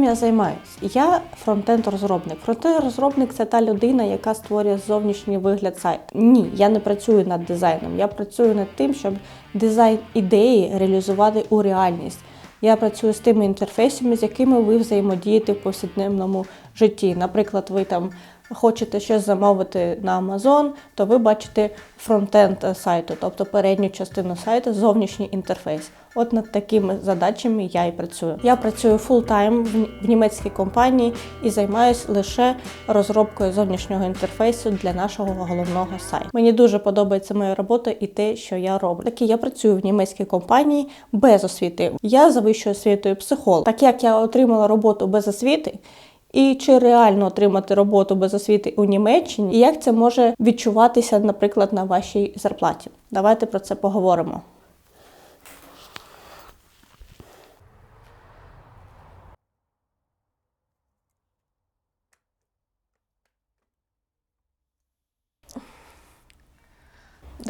Чим я займаюсь? Я фронтенд-розробник. Фронтенд-розробник це та людина, яка створює зовнішній вигляд сайту. Ні, я не працюю над дизайном. Я працюю над тим, щоб дизайн ідеї реалізувати у реальність. Я працюю з тими інтерфейсами, з якими ви взаємодієте в повсякденному житті. Наприклад, ви там хочете щось замовити на Amazon, то ви бачите фронтенд сайту, тобто передню частину сайту, зовнішній інтерфейс. От над такими задачами я і працюю. Я працюю фултайм в німецькій компанії і займаюся лише розробкою зовнішнього інтерфейсу для нашого головного сайту. Мені дуже подобається моя робота і те, що я роблю. Так і я працюю в німецькій компанії без освіти. Я за вищою освітою психолог. Так як я отримала роботу без освіти. І чи реально отримати роботу без освіти у Німеччині, і як це може відчуватися, наприклад, на вашій зарплаті? Давайте про це поговоримо.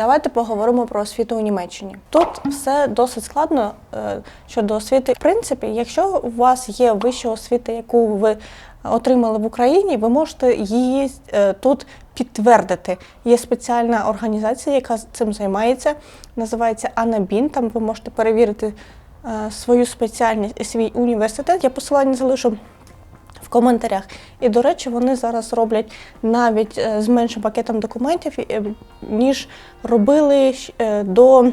Давайте поговоримо про освіту у Німеччині. Тут все досить складно е, щодо освіти. В принципі, якщо у вас є вища освіта, яку ви отримали в Україні, ви можете її е, тут підтвердити. Є спеціальна організація, яка цим займається, називається Анабін. Там ви можете перевірити е, свою спеціальність і свій університет. Я посилання залишу коментарях. І, до речі, вони зараз роблять навіть е, з меншим пакетом документів, е, ніж робили е, до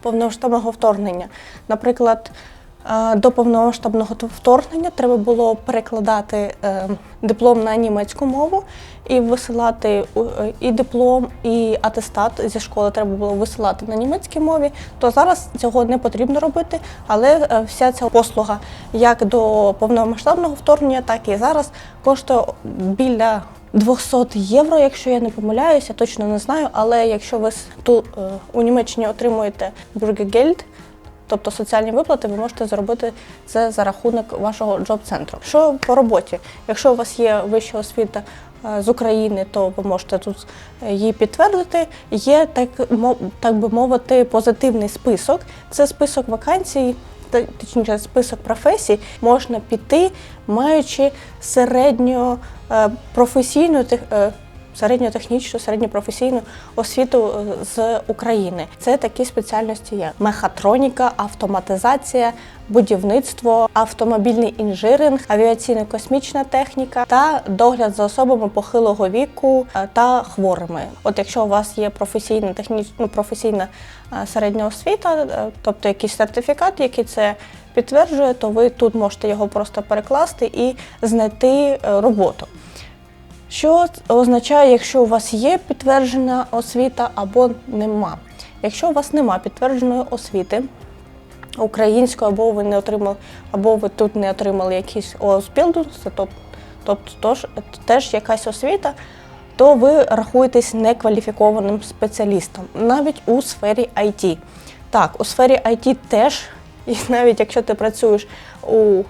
повномасштабного вторгнення. Наприклад, до повномасштабного вторгнення треба було перекладати диплом на німецьку мову і висилати і диплом, і атестат зі школи треба було висилати на німецькій мові. То зараз цього не потрібно робити, але вся ця послуга як до повномасштабного вторгнення, так і зараз коштує біля 200 євро, якщо я не помиляюся, точно не знаю. Але якщо ви тут у Німеччині отримуєте Bürgergeld, Тобто соціальні виплати ви можете зробити це за рахунок вашого джоб-центру. Що по роботі? Якщо у вас є вища освіта з України, то ви можете тут її підтвердити. Є так, так би мовити, позитивний список. Це список вакансій, точніше список професій, можна піти, маючи середньо професійну середньотехнічну, середньопрофесійну освіту е, з України. Це такі спеціальності, як мехатроніка, автоматизація, будівництво, автомобільний інжиринг, авіаційно-космічна техніка та догляд за особами похилого віку е, та хворими. От якщо у вас є професійна технічна ну, професійна е, середня освіта, тобто якийсь сертифікат, який це підтверджує, то ви тут можете його просто перекласти і знайти роботу. Що означає, якщо у вас є підтверджена освіта або нема? Якщо у вас нема підтвердженої освіти української, або ви не отримали, або ви тут не отримали якийсь ОСБілдинг, тобто теж якась освіта, то ви рахуєтесь некваліфікованим спеціалістом, навіть у сфері IT. Так, у сфері IT теж, і навіть якщо ти працюєш у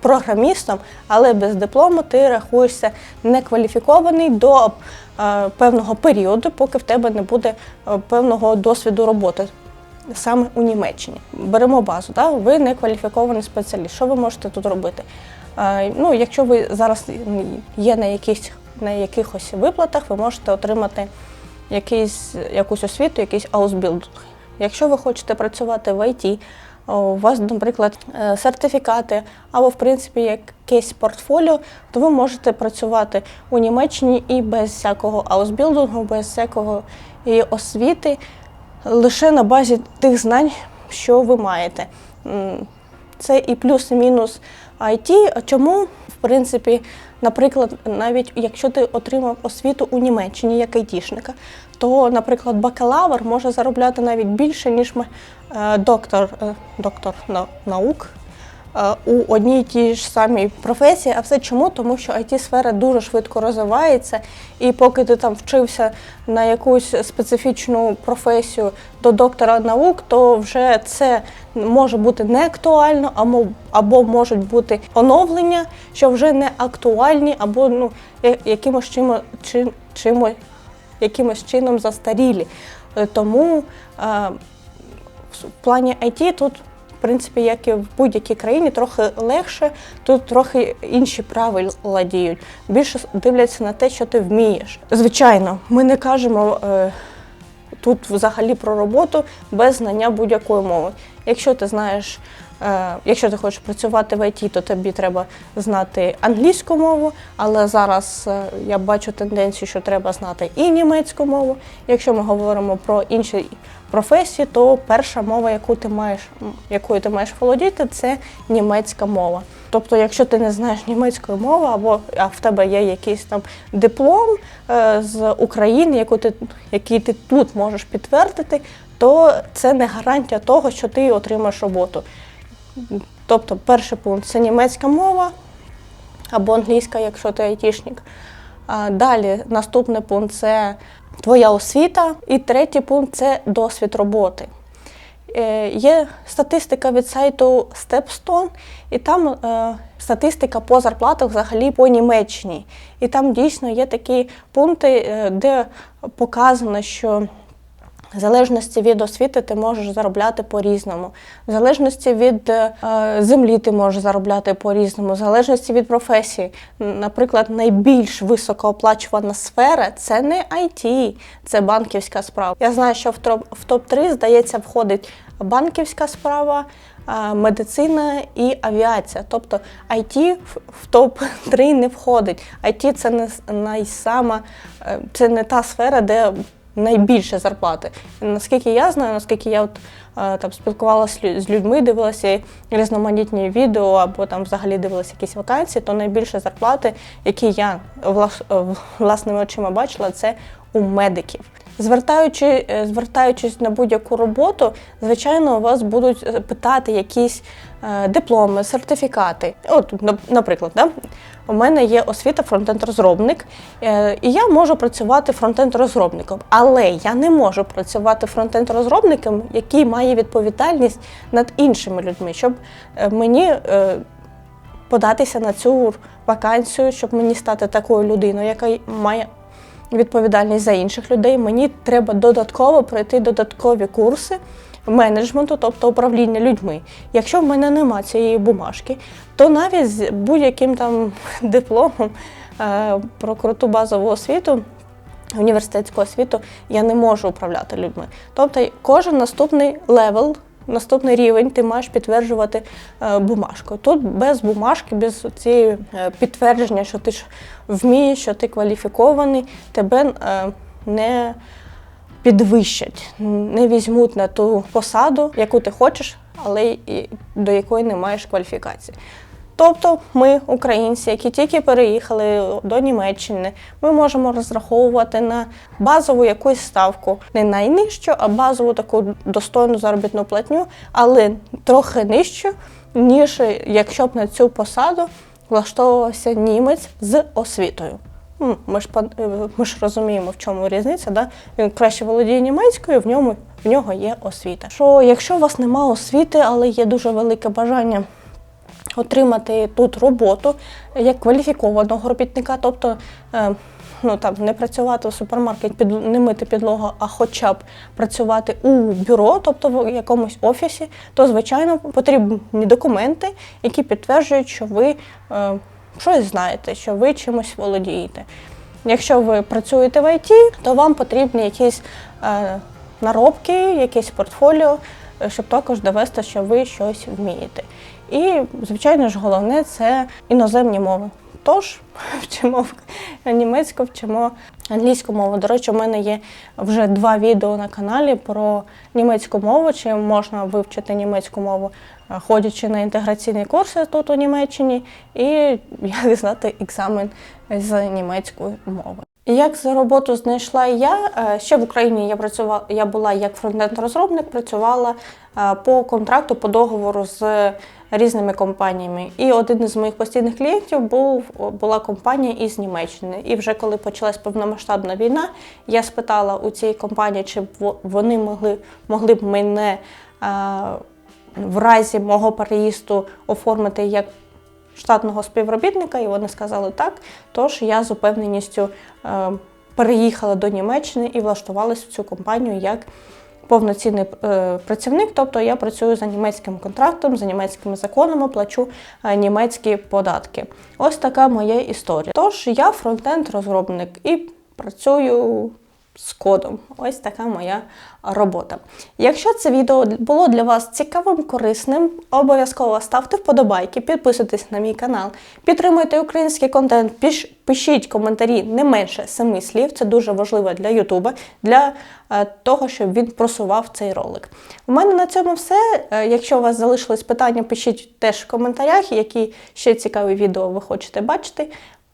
програмістом, але без диплому ти рахуєшся некваліфікований до е, певного періоду, поки в тебе не буде е, певного досвіду роботи. Саме у Німеччині. Беремо базу, так? ви не кваліфікований спеціаліст. Що ви можете тут робити? Е, ну, Якщо ви зараз є на якихось, на якихось виплатах, ви можете отримати якийсь, якусь освіту, якийсь аусбілдинг. Якщо ви хочете працювати в ІТ, у вас, наприклад, е, сертифікати або, в принципі, якесь портфоліо, то ви можете працювати у Німеччині і без всякого аусбілдингу, без всякого і освіти, лише на базі тих знань, що ви маєте. Це і плюс, і мінус IT. Чому, в принципі, наприклад, навіть якщо ти отримав освіту у Німеччині як айтішника, то, наприклад, бакалавр може заробляти навіть більше, ніж е, доктор е, доктор наук у одній і тій ж самій професії. А все чому? Тому що it сфера дуже швидко розвивається, і поки ти там вчився на якусь специфічну професію до доктора наук, то вже це може бути не актуально, або або можуть бути оновлення, що вже не актуальні, або ну якимось чимось чимось якимось чином застарілі. Е, тому е, в плані IT тут принципі, як і в будь-якій країні, трохи легше, тут трохи інші правила діють. Більше дивляться на те, що ти вмієш. Звичайно, ми не кажемо. Е, Тут взагалі про роботу без знання будь-якої мови. Якщо ти знаєш, якщо ти хочеш працювати в ІТ, то тобі треба знати англійську мову, але зараз е, я бачу тенденцію, що треба знати і німецьку мову. Якщо ми говоримо про інші професії, то перша мова, яку ти маєш, якою ти маєш володіти, це німецька мова. Тобто, якщо ти не знаєш німецької мови, або а в тебе є якийсь там диплом е, з України, яку ти, який ти тут можеш підтвердити, то це не гарантія того, що ти отримаєш роботу. Тобто, перший пункт це німецька мова або англійська, якщо ти айтішник. Далі наступний пункт це твоя освіта. І третій пункт це досвід роботи. Е, Є статистика від сайту Stepstone, і там е, статистика по зарплатах взагалі по Німеччині. І там дійсно є такі пункти, е, де показано, що в залежності від освіти ти можеш заробляти по-різному. В залежності від е, землі ти можеш заробляти по-різному, в залежності від професії. Наприклад, найбільш високооплачувана сфера це не IT, це банківська справа. Я знаю, що в топ- в топ-3, здається, входить банківська справа, е, медицина і авіація. Тобто IT в- в топ-3 не входить. IT це не найсама, е, це не та сфера, де найбільше зарплати. Наскільки я знаю, наскільки я от, е, там спілкувалася з людьми, дивилася різноманітні відео або там взагалі дивилася якісь вакансії, то найбільше зарплати, які я е, власними очима бачила, це у медиків. Звертаючи, е, звертаючись на будь-яку роботу, звичайно, у вас будуть е, питати якісь е, дипломи, сертифікати. От, нап- наприклад, да? у мене є освіта фронтенд-розробник, і я можу працювати фронтенд-розробником, але я не можу працювати фронтенд-розробником, який має відповідальність над іншими людьми, щоб мені податися на цю вакансію, щоб мені стати такою людиною, яка має відповідальність за інших людей. Мені треба додатково пройти додаткові курси менеджменту, тобто управління людьми. Якщо в мене нема цієї бумажки, то навіть з будь-яким там дипломом е, про круту базову освіту. Університетську освіту я не можу управляти людьми. Тобто кожен наступний левел, наступний рівень ти маєш підтверджувати бумажку. бумажкою. Тут без бумажки, без цієї е, підтвердження, що ти ж вмієш, що ти кваліфікований, тебе е, не підвищать, не візьмуть на ту посаду, яку ти хочеш, але до якої не маєш кваліфікації. Тобто ми, українці, які тільки переїхали до Німеччини, ми можемо розраховувати на базову якусь ставку, не найнижчу, а базову таку достойну заробітну платню, але трохи нижчу, ніж якщо б на цю посаду влаштовувався німець з освітою. Ми ж е, ми ж розуміємо, в чому різниця. Да? Він краще володіє німецькою, в ньому в нього є освіта. Що якщо у вас немає освіти, але є дуже велике бажання отримати тут роботу як кваліфікованого робітника, тобто е, ну, там, не працювати в супермаркеті, під, не мити підлогу, а хоча б працювати у бюро, тобто в якомусь офісі, то звичайно потрібні документи, які підтверджують, що ви е, щось знаєте, що ви чимось володієте. Якщо ви працюєте в ІТ, то вам потрібні якісь е, наробки, якесь портфоліо, е, щоб також довести, що ви щось вмієте. І, звичайно ж, головне це іноземні мови. Тож вчимо німецьку, вчимо англійську мову. До речі, у мене є вже два відео на каналі про німецьку мову, чи можна вивчити німецьку мову, е, ходячи на інтеграційні курси тут у Німеччині, і як здати екзамен з німецької мови. Як за роботу знайшла я е, ще в Україні я працювала, я була як фронтенд-розробник, працювала е, по контракту, по договору з різними компаніями. І один із моїх постійних клієнтів був була компанія із Німеччини. І вже коли почалась повномасштабна війна, я спитала у цієї компанії, чи вони могли, могли б мене е, в разі мого переїзду оформити як штатного співробітника, і вони сказали так. Тож я з упевненістю е, переїхала до Німеччини і влаштувалася в цю компанію як повноцінний е, працівник, тобто я працюю за німецьким контрактом, за німецькими законами, плачу е, німецькі податки. Ось така моя історія. Тож я фронтенд розробник і працюю з кодом. Ось така моя робота. Якщо це відео було для вас цікавим, корисним, обов'язково ставте вподобайки, підписуйтесь на мій канал, підтримуйте український контент, пишіть коментарі не менше семи слів. Це дуже важливо для Ютуба, для е, того, щоб він просував цей ролик. У мене на цьому все. Е, Якщо у вас залишились питання, пишіть теж в коментарях, які ще цікаві відео ви хочете бачити.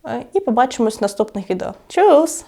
Е, І побачимось в наступних відео. Чус!